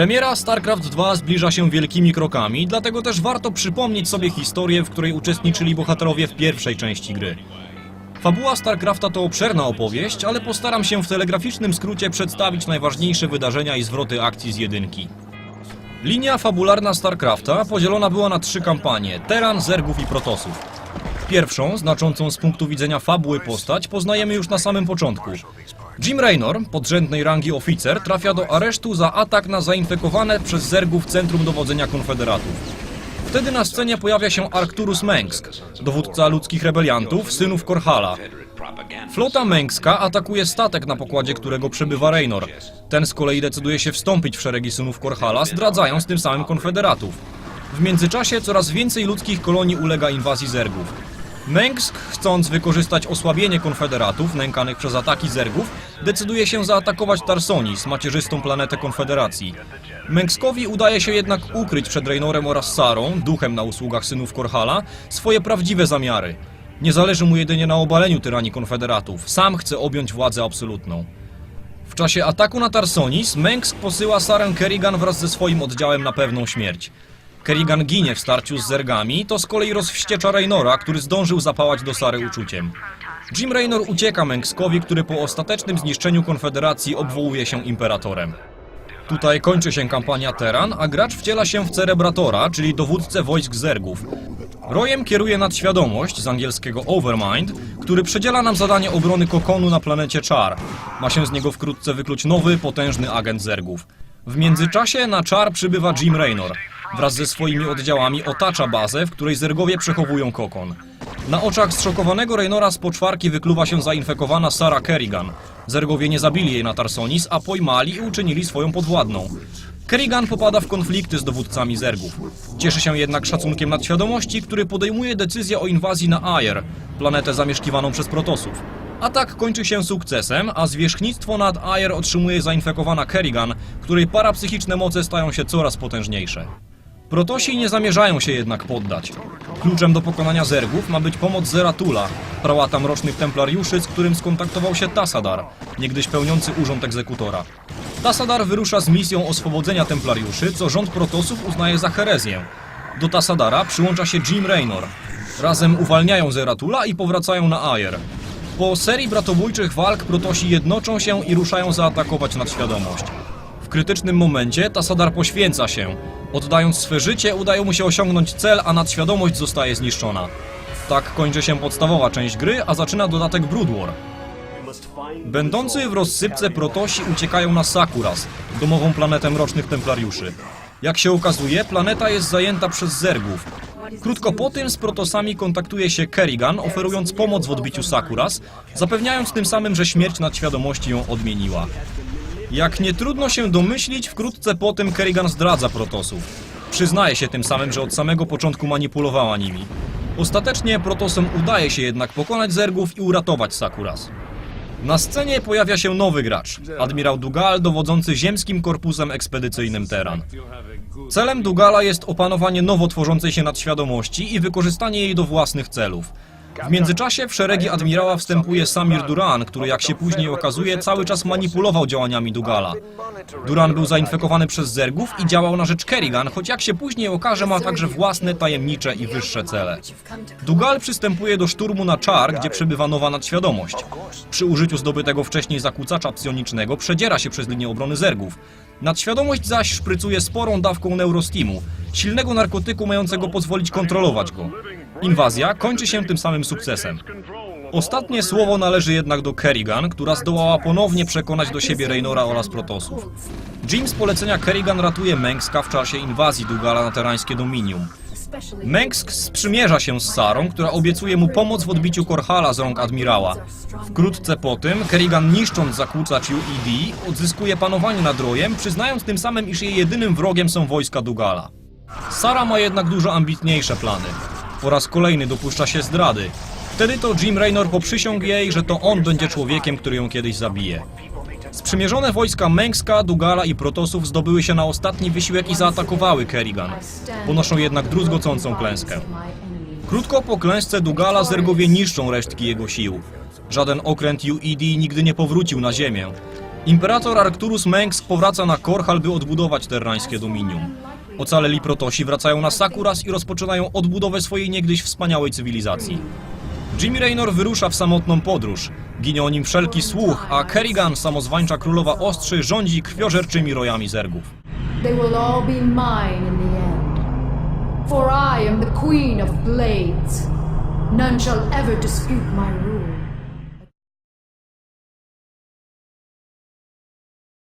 Premiera StarCraft 2 zbliża się wielkimi krokami, dlatego też warto przypomnieć sobie historię, w której uczestniczyli bohaterowie w pierwszej części gry. Fabuła StarCrafta to obszerna opowieść, ale postaram się w telegraficznym skrócie przedstawić najważniejsze wydarzenia i zwroty akcji z jedynki. Linia fabularna StarCrafta podzielona była na trzy kampanie: Teran, Zergów i Protosów. Pierwszą, znaczącą z punktu widzenia fabuły postać, poznajemy już na samym początku. Jim Raynor, podrzędnej rangi oficer, trafia do aresztu za atak na zainfekowane przez Zergów Centrum Dowodzenia Konfederatów. Wtedy na scenie pojawia się Arcturus Mengsk, dowódca ludzkich rebeliantów, synów Korhala. Flota Mengska atakuje statek, na pokładzie którego przebywa Raynor. Ten z kolei decyduje się wstąpić w szeregi synów Korhala, zdradzając tym samym konfederatów. W międzyczasie coraz więcej ludzkich kolonii ulega inwazji Zergów. Mengsk, chcąc wykorzystać osłabienie konfederatów nękanych przez ataki Zergów, decyduje się zaatakować Tarsonis, macierzystą planetę Konfederacji. Mengskowi udaje się jednak ukryć przed Reynorem oraz Sarą, duchem na usługach synów Korhala, swoje prawdziwe zamiary. Nie zależy mu jedynie na obaleniu tyranii konfederatów, sam chce objąć władzę absolutną. W czasie ataku na Tarsonis, Mengsk posyła Sarę Kerrigan wraz ze swoim oddziałem na pewną śmierć. Kerrigan ginie w starciu z Zergami, to z kolei rozwściecza Raynora, który zdążył zapałać do Sary uczuciem. Jim Raynor ucieka Mengskowi, który po ostatecznym zniszczeniu Konfederacji obwołuje się imperatorem. Tutaj kończy się kampania Teran, a gracz wciela się w Cerebratora, czyli dowódcę wojsk Zergów. Rojem kieruje nadświadomość, z angielskiego Overmind, który przedziela nam zadanie obrony kokonu na planecie Char. Ma się z niego wkrótce wykluć nowy, potężny agent Zergów. W międzyczasie na Char przybywa Jim Raynor. Wraz ze swoimi oddziałami otacza bazę, w której Zergowie przechowują kokon. Na oczach zszokowanego Raynora z poczwarki wykluwa się zainfekowana Sara Kerrigan. Zergowie nie zabili jej na Tarsonis, a pojmali i uczynili swoją podwładną. Kerrigan popada w konflikty z dowódcami Zergów. Cieszy się jednak szacunkiem nadświadomości, który podejmuje decyzję o inwazji na Ayer, planetę zamieszkiwaną przez Protosów. Atak kończy się sukcesem, a zwierzchnictwo nad Ayer otrzymuje zainfekowana Kerrigan, której parapsychiczne moce stają się coraz potężniejsze. Protosi nie zamierzają się jednak poddać. Kluczem do pokonania Zergów ma być pomoc Zeratula, prałata mrocznych templariuszy, z którym skontaktował się Tassadar, niegdyś pełniący urząd egzekutora. Tassadar wyrusza z misją oswobodzenia templariuszy, co rząd Protosów uznaje za herezję. Do Tassadara przyłącza się Jim Raynor. Razem uwalniają Zeratula i powracają na Ayer. Po serii bratobójczych walk Protosi jednoczą się i ruszają zaatakować nadświadomość. Krytycznym momencie Tassadar poświęca się. Oddając swe życie, udaje mu się osiągnąć cel, a nadświadomość zostaje zniszczona. Tak kończy się podstawowa część gry, a zaczyna dodatek Brood War. Będący w rozsypce Protosi uciekają na Sakuras, domową planetę mrocznych templariuszy. Jak się okazuje, planeta jest zajęta przez Zergów. Krótko po tym z Protosami kontaktuje się Kerrigan, oferując pomoc w odbiciu Sakuras, zapewniając tym samym, że śmierć nadświadomości ją odmieniła. Jak nie trudno się domyślić, wkrótce po tym Kerrigan zdradza Protosów. Przyznaje się tym samym, że od samego początku manipulowała nimi. Ostatecznie Protosom udaje się jednak pokonać Zergów i uratować Sakuras. Na scenie pojawia się nowy gracz, admirał Dugal, dowodzący ziemskim korpusem ekspedycyjnym Teran. Celem Dugala jest opanowanie nowo tworzącej się nadświadomości i wykorzystanie jej do własnych celów. W międzyczasie w szeregi admirała wstępuje Samir Duran, który jak się później okazuje cały czas manipulował działaniami Dugala. Duran był zainfekowany przez Zergów i działał na rzecz Kerrigan, choć jak się później okaże ma także własne tajemnicze i wyższe cele. Dugal przystępuje do szturmu na Czar, gdzie przebywa nowa nadświadomość. Przy użyciu zdobytego wcześniej zakłócacza psionicznego przedziera się przez linię obrony Zergów. Nadświadomość zaś szprycuje sporą dawką neurostimu, silnego narkotyku mającego pozwolić kontrolować go. Inwazja kończy się tym samym sukcesem. Ostatnie słowo należy jednak do Kerrigan, która zdołała ponownie przekonać do siebie Raynora oraz Protosów. Jim z polecenia Kerrigan ratuje Mengska w czasie inwazji Dugala na terańskie Dominium. Mengsk sprzymierza się z Sarą, która obiecuje mu pomoc w odbiciu Korhala z rąk admirała. Wkrótce po tym Kerrigan niszcząc zakłócacz UED odzyskuje panowanie nad rojem, przyznając tym samym, iż jej jedynym wrogiem są wojska Dugala. Sara ma jednak dużo ambitniejsze plany. Po raz kolejny dopuszcza się zdrady. Wtedy to Jim Raynor poprzysiągł jej, że to on będzie człowiekiem, który ją kiedyś zabije. Sprzymierzone wojska Mengska, Dugala i Protosów zdobyły się na ostatni wysiłek i zaatakowały Kerrigan. Ponoszą jednak druzgocącą klęskę. Krótko po klęsce Dugala Zergowie niszczą resztki jego sił. Żaden okręt UED nigdy nie powrócił na ziemię. Imperator Arcturus Mengs powraca na Korhal, by odbudować terrańskie dominium. Ocaleli protosi wracają na Sakuras i rozpoczynają odbudowę swojej niegdyś wspaniałej cywilizacji. Jimmy Raynor wyrusza w samotną podróż. Ginie o nim wszelki słuch, a Kerrigan, samozwańcza królowa ostrzy, rządzi krwiożerczymi rojami zergów. For I am the Queen of Blades. None shall ever dispute my rule.